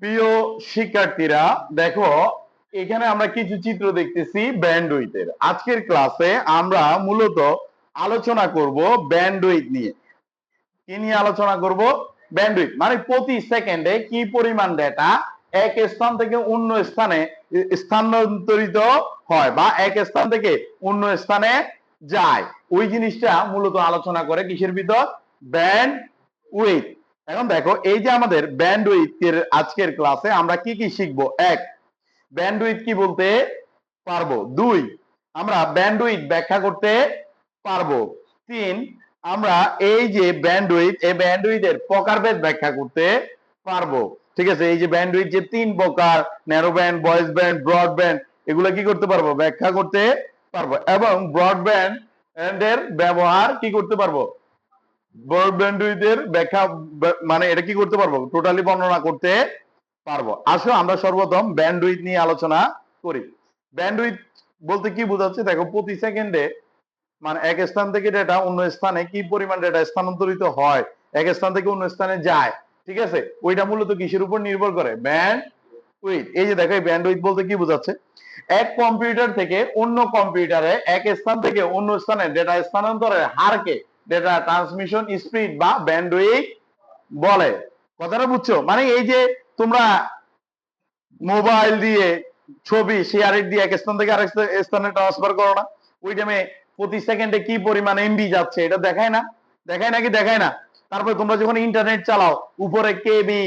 প্রিয় শিক্ষার্থীরা, দেখো, এখানে আমরা কিছু চিত্র দেখতেছি ব্যান্ড ব্যান্ডউইথের। আজকের ক্লাসে আমরা মূলত আলোচনা করব ব্যান্ডউইথ নিয়ে। কি নিয়ে আলোচনা করব? ব্যান্ডউইথ মানে প্রতি সেকেন্ডে কি পরিমাণ ডেটা এক স্থান থেকে অন্য স্থানে স্থানান্তরিত হয় বা এক স্থান থেকে অন্য স্থানে যায়। ওই জিনিসটা মূলত আলোচনা করে কিসের ভিতর? ব্যান্ড উইথ এখন দেখো, এই যে আমাদের ব্যান্ড উইথ আজকের ক্লাসে আমরা কি কি শিখব? এক ব্যান্ড উইথ কি বলতে পারব? দুই, আমরা ব্যান্ড উইথ ব্যাখ্যা করতে পারব? তিন, আমরা এই যে ব্যান্ড উইথ এই ব্যান্ড উইথের প্রকারভেদ ব্যাখ্যা করতে পারব। ঠিক আছে? এই যে ব্যান্ড উইথ যে তিন প্রকার narrow band voice band broad band এগুলো কি করতে পারব? ব্যাখ্যা করতে পারব। এবং ব্রডব্যান্ড এর ব্যবহার কি করতে পারব? ব্রডব্যান্ডউইথের ব্যাখ্যা মানে এটা কি করতে পারব? টোটালি বর্ণনা করতে পারব। আসো, আমরা সর্বপ্রথম ব্যান্ডউইথ নিয়ে আলোচনা করি। ব্যান্ডউইথ বলতে কি বোঝাচ্ছে? দেখো, প্রতি সেকেন্ডে মানে এক স্থান থেকে ডেটা অন্য স্থানে কি পরিমাণ ডেটা স্থানান্তরিত হয়? এক স্থান থেকে অন্য স্থানে যায়। ঠিক আছে? ওইটা মূলত কিসের উপর নির্ভর করে? ব্যান্ড উইথ এই যে দেখো ব্যান্ড উইথ বলতে কি বোঝাচ্ছে? এক কম্পিউটার থেকে অন্য কম্পিউটারে এক স্থান থেকে অন্য স্থানে ডেটা স্থানান্তরের হারকে ডেটা ট্রান্সমিশন স্পিড বা ব্যান্ডউইথ বলে। কথাটা বুঝছ? মানে এই যে তোমরা মোবাইল দিয়ে ছবি শেয়ারের দিয়ে এক স্থান থেকে আরেক স্থানে ট্রান্সফার করো না। ওই টাইমে প্রতি সেকেন্ডে কি পরিমাণ এমবি যাচ্ছে এটা দেখায় না। দেখায় নাকি দেখায় না? তারপরে তোমরা যখন ইন্টারনেট চালাও, উপরে কেবি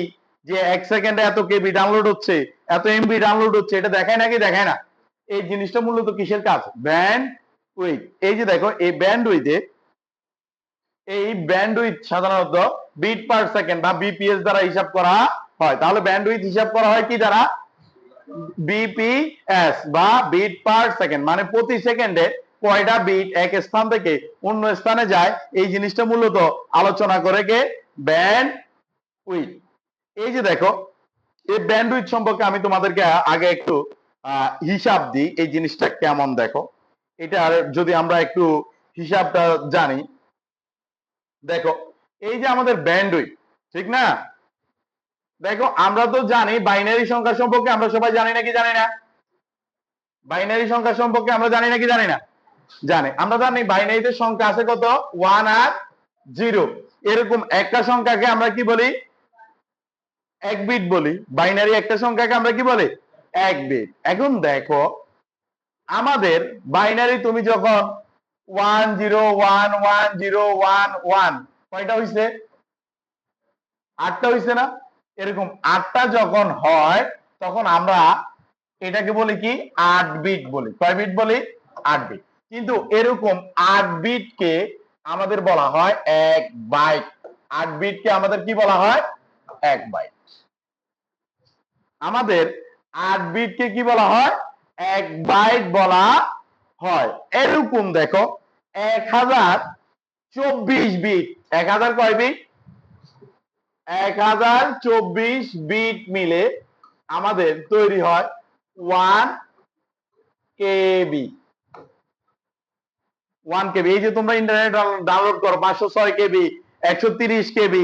যে এক সেকেন্ডে এত কেবি ডাউনলোড হচ্ছে, এত এমবি ডাউনলোড হচ্ছে, এটা দেখায় নাকি দেখায় না? এই জিনিসটা মূলত কিসের কাজ? ব্যান্ড উইথ এই যে দেখো, এই ব্যান্ড উইথে এই ব্যান্ডউইথ সাধারণত বিট পার সেকেন্ড বা বিপিএস দ্বারা হিসাব করা হয়। তাহলে ব্যান্ডউইথ হিসাব করা হয় কি দ্বারা? বিপিএস বা বিট পার সেকেন্ড মানে প্রতি সেকেন্ডে কয়টা বিট এক স্থান থেকে অন্য স্থানে যায়? এই জিনিসটা মূলত আলোচনা করে কে? ব্যান্ড উইথ এই যে দেখো, এই ব্যান্ডউইথ সম্পর্কে আমি তোমাদেরকে আগে একটু হিসাব দিই, এই জিনিসটা কেমন দেখো। এটার যদি আমরা একটু হিসাবটা জানি দেখো, এই যে আমাদের ব্যান্ডউইথ ঠিক না? দেখো, আমরা তো জানি বাইনারি সংখ্যা সম্পর্কে আমরা সবাই জানি নাকি জানি না? বাইনারি সংখ্যা সম্পর্কে আমরা জানি নাকি জানি না? জানি। আমরা জানি বাইনারিতে সংখ্যা আছে কত? ওয়ান আর জিরো এরকম একটা সংখ্যাকে আমরা কি বলি? এক বিট বলি। বাইনারি একটা সংখ্যাকে আমরা কি বলি? এক বিট এখন দেখো, আমাদের বাইনারি তুমি যখন ওয়ান কয়টা হইছে? আটটা হইছে না? এরকম আটটা যখন হয়, তখন আমরা এটাকে বলি কি? আট বিট বলি। কয় বিট বলি? আট বিট কিন্তু এরকম আট আমাদের বলা হয় এক বাইট আট আমাদের কি বলা হয়? এক বাইট আমাদের আট কি বলা হয়? এক বাইট বলা হয়। এরকম দেখো, এক হাজার চব্বিশ বিট এক হাজার কয় বিট এক হাজার চব্বিশ বিট মিলে আমাদের তৈরি হয় ওয়ান কেবি ওয়ান কেবি এই যে তোমরা ইন্টারনেট ডাউনলোড করো, পাঁচশো ছয় কেবি একশো তিরিশ কেবি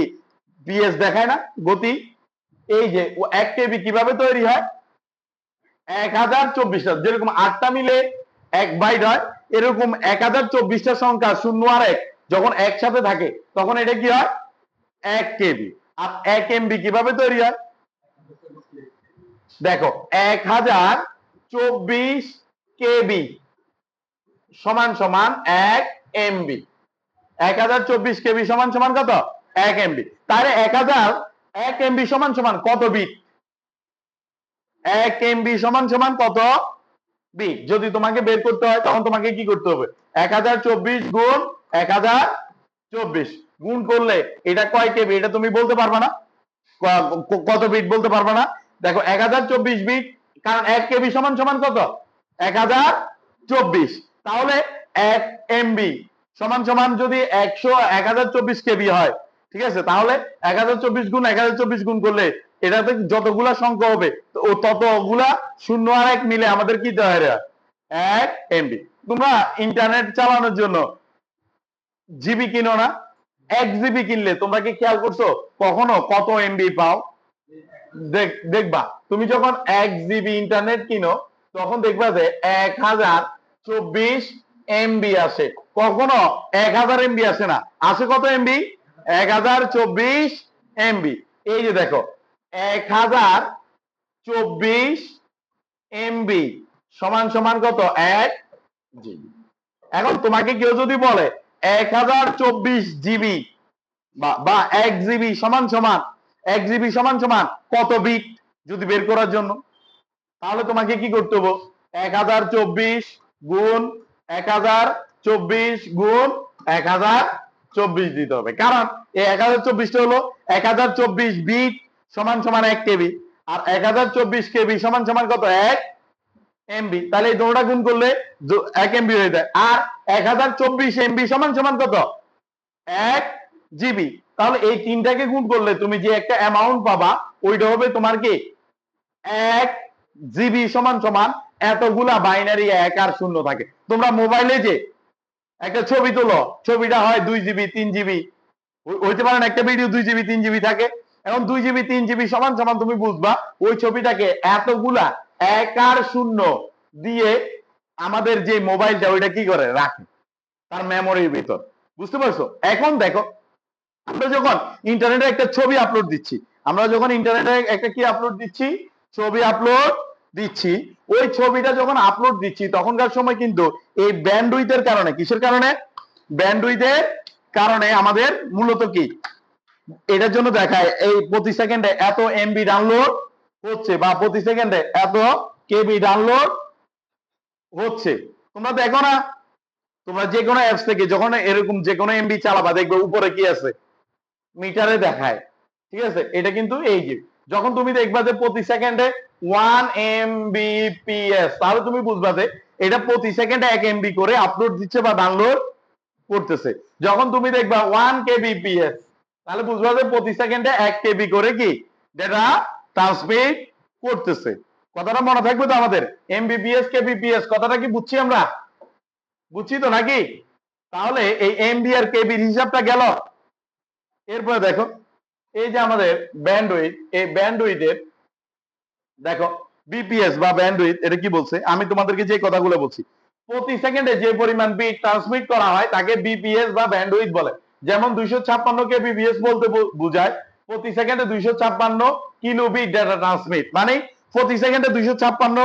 পিএস দেখায় না গতি? এই যে এক কেবি কীভাবে তৈরি হয়? এক হাজার চব্বিশটা যেরকম আটটা মিলে এক বাইট হয়, এরকম এক হাজার চব্বিশটা সংখ্যা শূন্য আর এক, যখন একসাথে থাকে, তখন এটা কি হয়? এক কেবি। আর এক এমবি কীভাবে তৈরি হয়? দেখো, এক হাজার চব্বিশ কেবি সমান সমান এক এমবি এক হাজার চব্বিশ কেবি সমান সমান কত? এক এমবি তাহলে এক হাজার, এক এমবি সমান সমান কত বিট এক এমবি সমান সমান কত? বিট যদি তোমাকে বের করতে হয়, তখন তোমাকে কি করতে হবে? এক হাজার চব্বিশ গুণ এক হাজার চব্বিশ। গুণ করলে এটা কয় কেবি? এটা তুমি বলতে পারবে না। কত বিট বলতে পারবে না। দেখো, এক হাজার চব্বিশ বিট কারণ এক কেবি সমান সমান কত? এক হাজার চব্বিশ। তাহলে এক এমবি সমান সমান যদি একশো, এক হাজার চব্বিশ কেবি হয়, ঠিক আছে? তাহলে এক হাজার চব্বিশ গুণ এক হাজার চব্বিশ গুণ করলে এটাতে যতগুলা সংখ্যা হবে ও ততগুলা শূন্য আর এক মিলে আমাদের কি হয় এক এমবি তোমরা ইন্টারনেট চালানোর জন্য জিবি কিনো না, এক জিবি কিনলে তোমরা কি খেয়াল করছ? কখনো কত এমবি পাও? দেখ- দেখবা, তুমি যখন এক জিবি ইন্টারনেট কিনো, তখন দেখবা যে এক হাজার চব্বিশ এমবি আসে। কখনো এক হাজার এমবি আসে না। আসে কত এমবি এক হাজার চব্বিশ এমবি এই যে দেখো এক হাজার চব্বিশ এমবি সমান সমান কত? এক জিবি এখন তোমাকে কেউ যদি বলে এক হাজার চব্বিশ জিবি বা এক জিবি সমান সমান, এক জিবি সমান সমান কত বিট যদি বের করার জন্য? তাহলে তোমাকে কি করতে হবে? এক হাজার চব্বিশ গুণ এক হাজার চব্বিশ গুণ এক হাজার চব্বিশ দিতে হবে। কারণ এই এক হাজার চব্বিশটা হলো এক হাজার চব্বিশ বিট সমান সমান এক কেবি। আর এক হাজার চব্বিশ কেবি সমান সমান কত? এক এমবি। তাহলে এই দুটোটা গুণ করলে এক এমবি হয়ে যায়। আর এক হাজার চব্বিশ এমবি সমান সমান কত? এক জিবি। তাহলে এই তিনটাকে গুণ করলে তুমি যে একটা অ্যামাউন্ট পাবা, ওইটা হবে তোমার কি? এক জিবি সমান সমান এতগুলা বাইনারি এক আর শূন্য থাকে। তোমরা মোবাইলে যে একটা ছবি তোলো, ছবিটা হয় দুই জিবি, তিন জিবি। হইতে পারে একটা ভিডিও দুই জিবি, তিন জিবি থাকে। এখন দুই জিবি, তিন জিবি সমান সমান তুমি বুঝবা, ওই ছবিটাকে এতগুলা এক আর শূন্য দিয়ে আমাদের যে মোবাইলটা, ওইটা কি করে? রাখে। তার মেমোরির ভিতর। বুঝতে পারছ? এখন দেখো, আমরা যখন ইন্টারনেটে একটা ছবি আপলোড দিচ্ছি, আমরা যখন ইন্টারনেটে একটা কি আপলোড দিচ্ছি? ছবি আপলোড দিচ্ছি। ওই ছবিটা যখন আপলোড দিচ্ছি, তখনকার সময় কিন্তু এই ব্যান্ডউইথের কারণে, কিসের কারণে? ব্যান্ডউইথের কারণে আমাদের মূলত কি? এটার জন্য দেখায়, এই প্রতি সেকেন্ডে এত এমবি ডাউনলোড হচ্ছে বা প্রতি সেকেন্ডে এত কেবি ডাউনলোড হচ্ছে। তোমরা দেখো না, তোমরা যে কোনো অ্যাপস থেকে যখন এরকম যে কোনো এমবি চালাবা, দেখবে উপরে কি আছে? মিটারে দেখায়। ঠিক আছে? এটা কিন্তু এই যে, যখন তুমি দেখবা যে প্রতি সেকেন্ডে ওয়ান এমবিপিএস তাহলে তুমি বুঝবা যে এটা প্রতি সেকেন্ডে এক এমবি করে আপলোড দিচ্ছে বা ডাউনলোড করতেছে। যখন তুমি দেখবা ওয়ান কেবিপিএস তাহলে বুঝবা যে প্রতি সেকেন্ডে এক কেবি করে কি? ডেটা ট্রান্সমিট করতেছে। কথাটা মনে থাকবে তো আমাদের? এমবিপিএস কেবিপিএস কথাটা কি বুঝছি আমরা? বুঝছি তো নাকি? তাহলে এই এমবি আর কেবির হিসাবটা গেল। এরপরে দেখো, এই যে আমাদের ব্যান্ডউইথ এই ব্যান্ডউইথের দেখো বিপিএস বা ব্যান্ডউইথ এটা কি বলছে? আমি তোমাদেরকে যে কথাগুলো বলছি। প্রতি সেকেন্ডে যে পরিমাণ বিট ট্রান্সমিট করা হয়, তাকে বিপিএস বা ব্যান্ডউইথ বলে। যেমন দুইশো ছাপ্পান্ন কে বিপিএস বলতে বোঝায়, প্রতি সেকেন্ডে দুইশো ছাপ্পান্ন কিলো বিট ডাটা ট্রান্সমিট মানে প্রতি সেকেন্ডে দুইশো ছাপ্পান্ন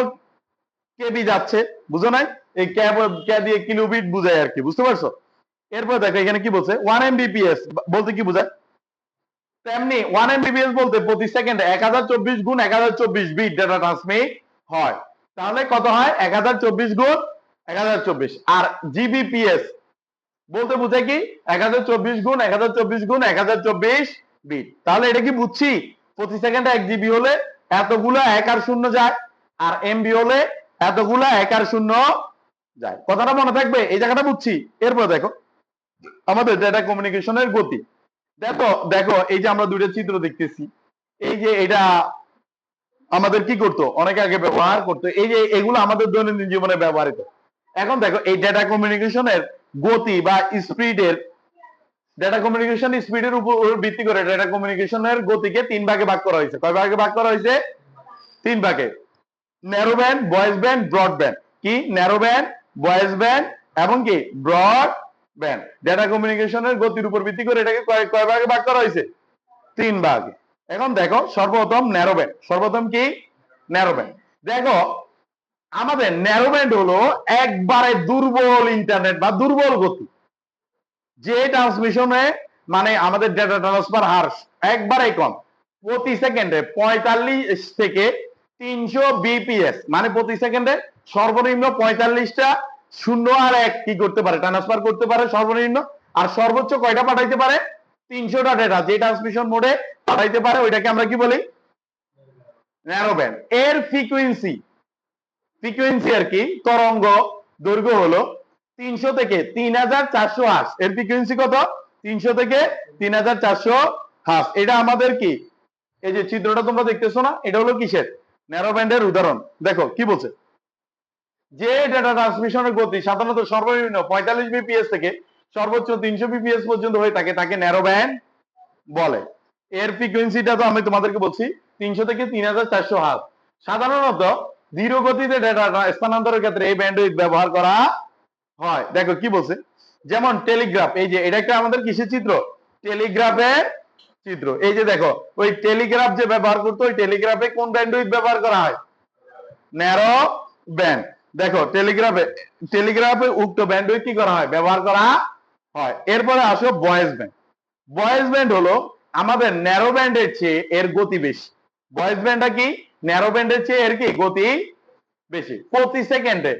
কেবি যাচ্ছে, বুঝো নাই? এই ক্যাব ক্যা দিয়ে কিলোবিট বুঝায় আর কি, বুঝতে পারছ? এরপর দেখো এখানে কি বলছে ওয়ান এমবিপিএস বলতে কি বোঝায়? তেমনি ওয়ান এমবিপিএস বলতে প্রতি সেকেন্ডে এক হাজার চব্বিশ গুণ এক হাজার চব্বিশ বিট ডাটা ট্রান্সমিট হয়। তাহলে কত হয়? এক হাজার চব্বিশ গুণ এক হাজার চব্বিশ। আর জিবিপিএস বলতে বোঝায় কি? এক হাজার চব্বিশ গুণ, এক হাজার চব্বিশ গুণ, এক হাজার চব্বিশ বিট। তাহলে এটা কি বুঝছি? প্রতি সেকেন্ডে এক জিবি হলে এতগুলো এক আর শূন্য যায়, আর এমবি হলে এতগুলো এক আর শূন্য যায়। কথাটা মনে থাকবে? এই জায়গাটা বুঝছি? এরপর দেখো। আমাদের ডেটা কমিউনিকেশনের গতি। দেখো দেখো, এই যে আমরা দুইটা চিত্র দেখতেছি। এই যে এটা আমাদের কি করতো? অনেক আগে ব্যবহার করতো। এই যে এগুলো আমাদের দৈনন্দিন জীবনে ব্যবহৃত। এখন দেখো, এই ডেটা কমিউনিকেশনের গতি বা স্পিডের ডেটা কমিউনিকেশন স্পিডের উপর ভিত্তি করে ডেটা কমিউনিকেশনের গতিকে তিন ভাগে ভাগ করা হয়েছে। কয় ভাগে ভাগ করা হয়েছে? তিন ভাগে। Narrow band voice band broad band কি? ন্যারো ব্যান্ড ভয়েস ব্যান্ড এবং কি? ব্রড ব্যান্ড ডেটা কমিউনিকেশনের গতির উপর ভিত্তি করে এটাকে কয় কয় ভাগে ভাগ করা হয়েছে? তিন ভাগে। এখন দেখো সর্বপ্রথম ন্যারো ব্যান্ড সর্বপ্রথম কি? ন্যারো ব্যান্ড দেখো আমাদের ন্যারো ব্যান্ড হলো একবারে দুর্বল ইন্টারনেট বা দুর্বল গতি। যে ট্রান্সমিশনে মানে আমাদের ডেটা ট্রান্সফার হার একবারে কম। প্রতি সেকেন্ডে পঁয়তাল্লিশ থেকে তিনশো বিপিএস মানে প্রতি সেকেন্ডে সর্বনিম্ন পঁয়তাল্লিশটা শূন্য আর এক কি করতে পারে? ট্রান্সফার করতে পারে সর্বনিম্ন। আর সর্বোচ্চ কয়টা পাঠাইতে পারে? তিনশোটা ডেটা যে ট্রান্সমিশন মোডে পাঠাইতে পারে, ওইটাকে আমরা কি বলি? ন্যারো এর ফ্রিকুয়েন্সি ফ্রিকুয়েন্সি আর কি, তরঙ্গ দৈর্ঘ্য হলো তিনশো থেকে তিন হাজার চারশো হাস এর ফ্রিকুয়েন্সি কত? তিনশো থেকে তিন হাজার চারশো হাস এটা আমাদের কি? এই যে চিত্রটা তোমরা দেখতেছো না, এটা হলো কিসের? ন্যারো ব্যান্ডের উদাহরণ। দেখো, কি বলছে? যে ডেটা ট্রান্সমিশনের গতি সাধারণত সর্বনিম্ন পঁয়তাল্লিশ বিপিএস থেকে সর্বোচ্চ তিনশো বিপিএস পর্যন্ত হয়ে থাকে, তাকে ন্যারো ব্যান্ড বলে। এর ফ্রিকোয়েন্সিটা তো আমি তোমাদেরকে বলছি, তিনশো থেকে তিন হাজার চারশো হার্স। সাধারণত ধীর গতিতে ডেটা স্থানান্তরের ক্ষেত্রে এই ব্যান্ডউইথ ব্যবহার করা হয়। দেখো কি বলছে? যেমন টেলিগ্রাফ এই যে এটা একটা আমাদের কিসের চিত্র? টেলিগ্রাফের চিত্র। এই যে দেখো, ওই টেলিগ্রাফ যে ব্যবহার করতো, ওই টেলিগ্রাফে কোন ব্যান্ডউইথ ব্যবহার করা হয়? ন্যারো ব্যান্ড দেখো টেলিগ্রাফে টেলিগ্রাফে উক্ত ব্যান্ডউইথ কি করা হয়? ব্যবহার করা হয়। এরপরে আসো ভয়েস ব্যান্ড ভয়েস ব্যান্ড হলো আমাদের ন্যারো ব্যান্ডের চেয়ে এর গতি বেশি। ভয়েস ব্যান্ডটা কি? ন্যারো ব্যান্ডের চেয়ে এর কি? গতি বেশি। প্রতি সেকেন্ডে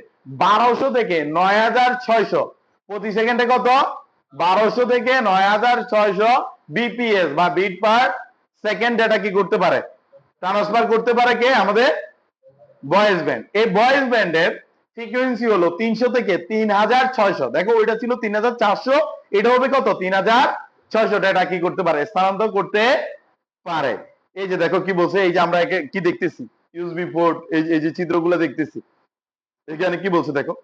বারোশো থেকে নয় হাজার ছয়শো। প্রতি সেকেন্ডে কত? বারোশো থেকে নয় হাজার ছয়শো বিপিএস বা বিট পার সেকেন্ড ডেটা কি করতে পারে? ট্রান্সফার করতে পারে কে? আমাদের ভয়েস ব্যান্ড এই ভয়েস ব্যান্ডের ফ্রিকোয়েন্সি হলো তিনশো থেকে তিন হাজার ছয়শো। দেখো, ওইটা ছিল তিন হাজার চারশো। এটা হবে কত? তিন হাজার ছয়শো। ডেটা কি করতে পারে? স্থানান্তর করতে পারে। এই যে দেখো কি বলছে, এই যে আমরা কি দেখতেছি? ইউএসবি পোর্ট এই যে চিত্রগুলো দেখতেছি। এখানে কি বলছে দেখো?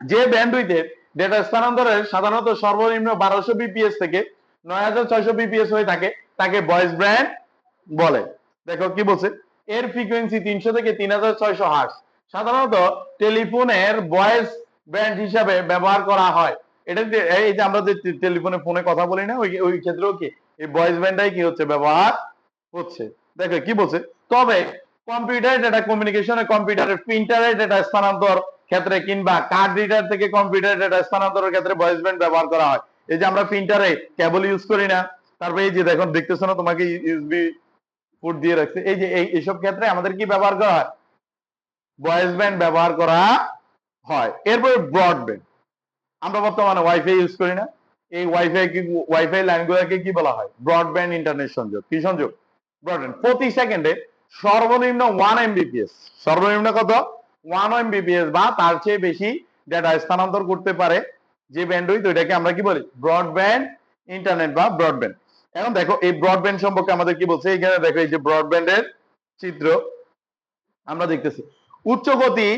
যে ব্যান্ডউইথে ডেটা স্থানান্তরের সাধারণত সর্বনিম্ন বারোশো বিপিএস থেকে নয় হাজার ছয়শো বিপিএস হয়ে থাকে, তাকে ভয়েস ব্র্যান্ড বলে। দেখো কি বলছে? এর ফ্রিকোয়েন্সি তিনশো থেকে তিন হাজার ছয়শো হার্স সাধারণত টেলিফোনের ভয়েস ব্যান্ড হিসাবে ব্যবহার করা হয়। এটা এই যে আমরা যে টেলিফোনে ফোনে কথা বলি না, ওই ওই ক্ষেত্রেও কি, এই ভয়েস ব্যান্ডটাই কি হচ্ছে ব্যবহার হচ্ছে। দেখো, কি বলছে? তবে কম্পিউটার ডেটা কমিউনিকেশনে কম্পিউটারের প্রিন্টারের ডেটা স্থানান্তর ক্ষেত্রে কিংবা কার্ড রিডার থেকে কম্পিউটার ডেটা স্থানান্তরের ক্ষেত্রে ভয়েস ব্যান্ড ব্যবহার করা হয়। এই যে আমরা প্রিন্টারে কেবল ইউজ করি না, তারপরে এই যে দেখো দেখতেছো না তোমাকে ইউএসবি পোর্ট দিয়ে রাখছে। এই যে এই, এইসব ক্ষেত্রে আমাদের কি ব্যবহার করা হয়? ভয়েস ব্যান্ড ব্যবহার করা হয়। এরপর ব্রডব্যান্ড আমরা বর্তমানে ওয়াইফাই ইউজ করি না। এই ওয়াইফাই কি ওয়াইফাই লাইনগুলোকে কি বলা হয়? ব্রডব্যান্ড ইন্টারনেট সংযোগ। কি সংযোগ? ব্রডব্যান্ড প্রতি সেকেন্ডে সর্বনিম্ন ওয়ান এমবিপিএস সর্বনিম্ন কত? ওয়ান এমবিপিএস বা তার চেয়ে বেশি ডেটা স্থানান্তর করতে পারে যে ব্যান্ডউইথ ওইটাকে আমরা কি বলি? ব্রডব্যান্ড ইন্টারনেট বা ব্রডব্যান্ড এখন দেখো, এই ব্রডব্যান্ড সম্পর্কে আমাদের কি বলছে? এখানে দেখো, এই যে ব্রডব্যান্ডের চিত্র আমরা দেখতেছি। উচ্চ গতি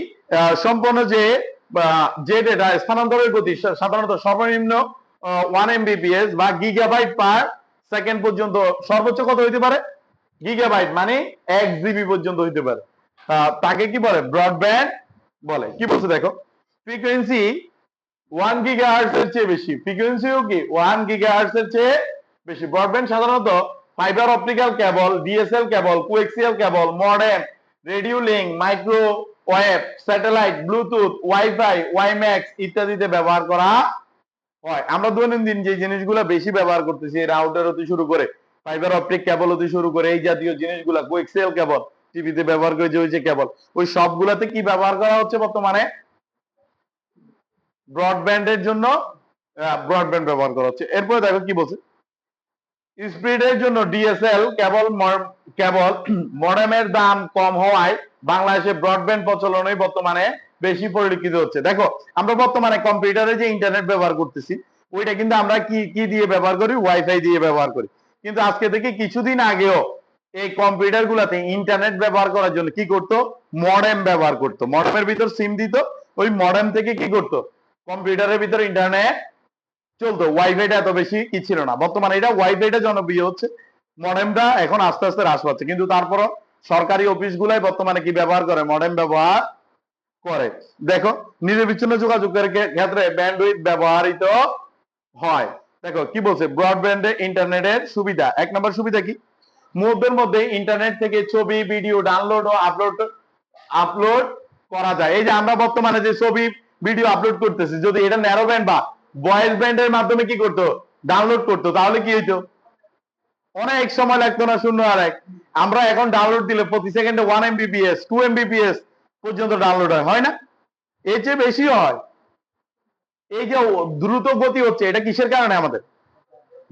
সম্পন্ন যে যে ডেটা স্থানান্তরের গতি সাধারণত সর্বনিম্ন ওয়ান এমবিপিএস বা গিগাবাইট পার সেকেন্ড পর্যন্ত সর্বোচ্চ কত হইতে পারে? গিগাবাইট মানে এক জিবি পর্যন্ত হইতে পারে। তাকে কি বলে? ব্রডব্যান্ড বলে। কি বলছে দেখো? ফ্রিকোয়েন্সি ওয়ান গিগা এর চেয়ে বেশি। ফ্রিকোয়েন্সিও কি? ওয়ান গিগা এর চেয়ে বেশি। ব্রডব্যান্ড সাধারণত fibre optical cable DSL cable coaxial cable modem radio link microwave satellite Bluetooth WiFi WiMAX ইত্যাদিতে ব্যবহার করা হয়। আমরা দৈনন্দিন যে জিনিসগুলো বেশি ব্যবহার করতেছি রাউটার হতে শুরু করে ফাইবার অপটিক কেবল হতে শুরু করে এই জাতীয় জিনিসগুলো কোএক্সিয়াল কেবল টিভিতে ব্যবহার করে যে কেবল ওই সবগুলাতে কি ব্যবহার করা হচ্ছে বর্তমানে? ব্রডব্যান্ডের জন্য ব্রডব্যান্ড ব্যবহার করা হচ্ছে। এরপরে দেখো কি বলছে। স্পিডের জন্য ডিএসএল কেবল কেবল মডেমের দাম কম হওয়ায় বাংলাদেশে ব্রডব্যান্ড প্রচলনই বর্তমানে বেশি পরিলক্ষিত হচ্ছে। দেখো, আমরা বর্তমানে কম্পিউটারে যে ইন্টারনেট ব্যবহার করতেছি, ওইটা কিন্তু আমরা কি কি দিয়ে ব্যবহার করি? ওয়াইফাই দিয়ে ব্যবহার করি। কিন্তু আজকে থেকে কিছুদিন আগেও এই কম্পিউটার গুলাতে ইন্টারনেট ব্যবহার করার জন্য কি করতো? মডেম ব্যবহার করতো। মডেমের ভিতর সিম দিত, ওই মডেম থেকে কি করতো? কম্পিউটারের ভিতর ইন্টারনেট চলতো। ওয়াইফাইটা এত বেশি কি ছিল না। বর্তমানে এটা ওয়াইফাইটা জনপ্রিয় হচ্ছে। মডেমটা এখন আস্তে আস্তে হ্রাস পাচ্ছে। কিন্তু তারপরও সরকারি অফিস গুলাই বর্তমানে কি ব্যবহার করে? মডেম ব্যবহার করে। দেখো, নিরবিচ্ছিন্ন যোগাযোগের ক্ষে- ক্ষেত্রে ব্যান্ডউইথ ব্যবহৃত হয়। দেখো, কি বলছে? ব্রডব্যান্ডে ইন্টারনেটের সুবিধা। এক নম্বর সুবিধা কি? মুহূর্তের মধ্যে ইন্টারনেট থেকে ছবি ভিডিও ডাউনলোড ও আপলোড আপলোড করা যায়। এই যে আমরা বর্তমানে যে ছবি ভিডিও আপলোড করতেছি, যদি এটা ন্যারো ব্যান্ড বা ভয়েস ব্যান্ডের মাধ্যমে কি করতো? ডাউনলোড করতো, তাহলে কি হইতো? অনেক সময় লাগতো না, শূন্য আর এক। আমরা এখন ডাউনলোড দিলে প্রতি সেকেন্ডে ওয়ান এমবিপিএস টু এমবিপিএস পর্যন্ত ডাউনলোড হয় হয় না? এর চেয়ে বেশি হয়। এই যে দ্রুত গতি হচ্ছে, এটা কিসের কারণে আমাদের?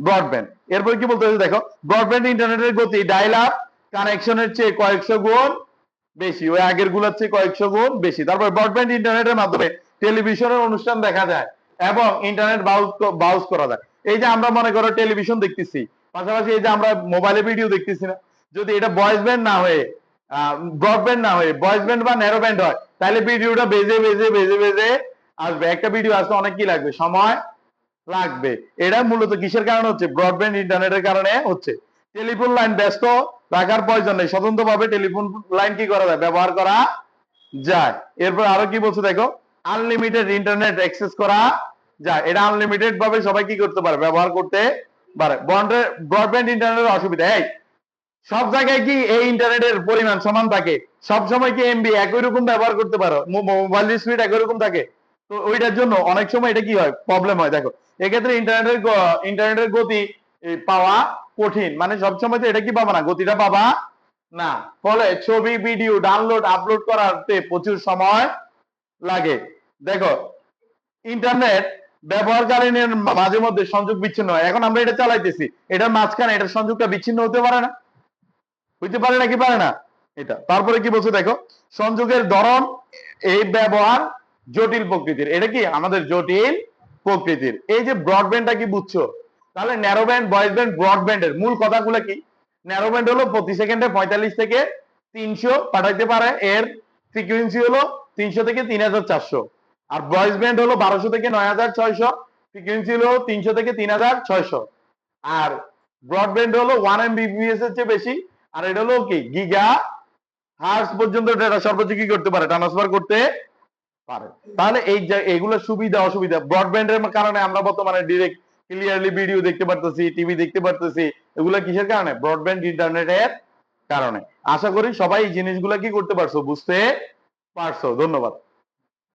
ব্রডব্যান্ড এরপর কি বলতে দেখো ব্রডব্যান্ড ইন্টারনেটের গতি ডায়াল আপ কানেকশনের চেয়ে কয়েকশো গুণ বেশি, ওই আগেরগুলোর চেয়ে কয়েকশো গুণ বেশি। তারপর ব্রডব্যান্ড ইন্টারনেটের মাধ্যমে টেলিভিশনের অনুষ্ঠান দেখা যায় এবং ইন্টারনেট বাউজ বাউজ করা যায়। এই যে আমরা মনে করো টেলিভিশন দেখতেছি, পাশাপাশি এই যে আমরা মোবাইলে ভিডিও দেখতেছি না, যদি এটা ভয়েস ব্যান্ড না হয়ে ব্রডব্যান্ড না হয়ে ভয়েস ব্যান্ড বা ন্যারো ব্যান্ড হয়, তাহলে ভিডিওটা বেজে বেজে বেজে বেজে আসবে। একটা ভিডিও আসতে অনেক কি লাগবে? সময় লাগবে। এটা মূলত কিসের কারণে হচ্ছে? ব্রডব্যান্ড ইন্টারনেটের কারণে হচ্ছে। টেলিফোন লাইন ব্যস্ত রাখার প্রয়োজন নেই। স্বতন্ত্রভাবে টেলিফোন লাইন কি করা যায়? ব্যবহার করা যায়। এরপর আরও কি বলছে দেখো? আনলিমিটেড ইন্টারনেট অ্যাক্সেস করা যায়। এটা আনলিমিটেড ভাবে সবাই কি করতে পারে? ব্যবহার করতে পারে। ব্রডব্যান্ড ইন্টারনেটের অসুবিধা। এই, সব জায়গায় কি এই ইন্টারনেটের পরিমাণ সমান থাকে? সব সময় কি এমবি একই রকম ব্যবহার করতে পারো? মোবাইল স্পিড একই রকম থাকে? তো ওইটার জন্য অনেক সময় এটা কি হয়? প্রবলেম হয়। দেখো, এক্ষেত্রে ইন্টারনেটের ইন্টারনেটের গতি পাওয়া কঠিন। মানে সবসময় তো এটা কি পাবা না? গতিটা পাবা না। ফলে ছবি ভিডিও ডাউনলোড আপলোড করাতে প্রচুর সময় লাগে। দেখো ইন্টারনেট ব্যবহারকারীদের মাঝে মধ্যে সংযোগ বিচ্ছিন্ন হয়। এখন আমরা এটা চালাইতেছি। এটার মাঝখানে এটার সংযোগটা বিচ্ছিন্ন হতে পারে না। হইতে পারে নাকি পারে না? এটা। তারপরে কি বলছে দেখো, সংযোগের ধরন, এই ব্যবহার জটিল প্রকৃতির। এটা কি? আমাদের জটিল প্রকৃতির। এই যে ব্রডব্যান্ডটা কি বুঝছ? তাহলে ন্যারো ব্যান্ড বয়েস ব্যান্ড ব্রডব্যান্ডের মূল কথাগুলো কি? ন্যারো ব্যান্ড হলো প্রতি সেকেন্ডে পঁয়তাল্লিশ থেকে তিনশো পাঠাইতে পারে। এর ফ্রিকুয়েন্সি হলো তিনশো থেকে তিন হাজার চারশো। আর ভয়েস ব্যান্ড হলো বারোশো থেকে নয় হাজার ছয়শো। ফ্রিকুয়েন্সি হলো তিনশো থেকে তিন হাজার ছয়শো। আর ব্রডব্যান্ড হলো ওয়ান এমবিপিএস এর চেয়ে বেশি। আর এটা হলো কি? গিগা হার্স পর্যন্ত ডেটা সর্বোচ্চ কি করতে পারে। ট্রান্সফার করতে পারে। তাহলে এই এগুলো সুবিধা, অসুবিধা ব্রডব্যান্ডের কারণে আমরা বর্তমানে ডিরেক্ট ক্লিয়ারলি ভিডিও দেখতে পারতেছি টিভি দেখতে পারতেছি, এগুলো কিসের কারণে? ব্রডব্যান্ড ইন্টারনেটের কারণে। আশা করি সবাই এই জিনিসগুলো কি করতে পারছ? বুঝতে পারছ। ধন্যবাদ।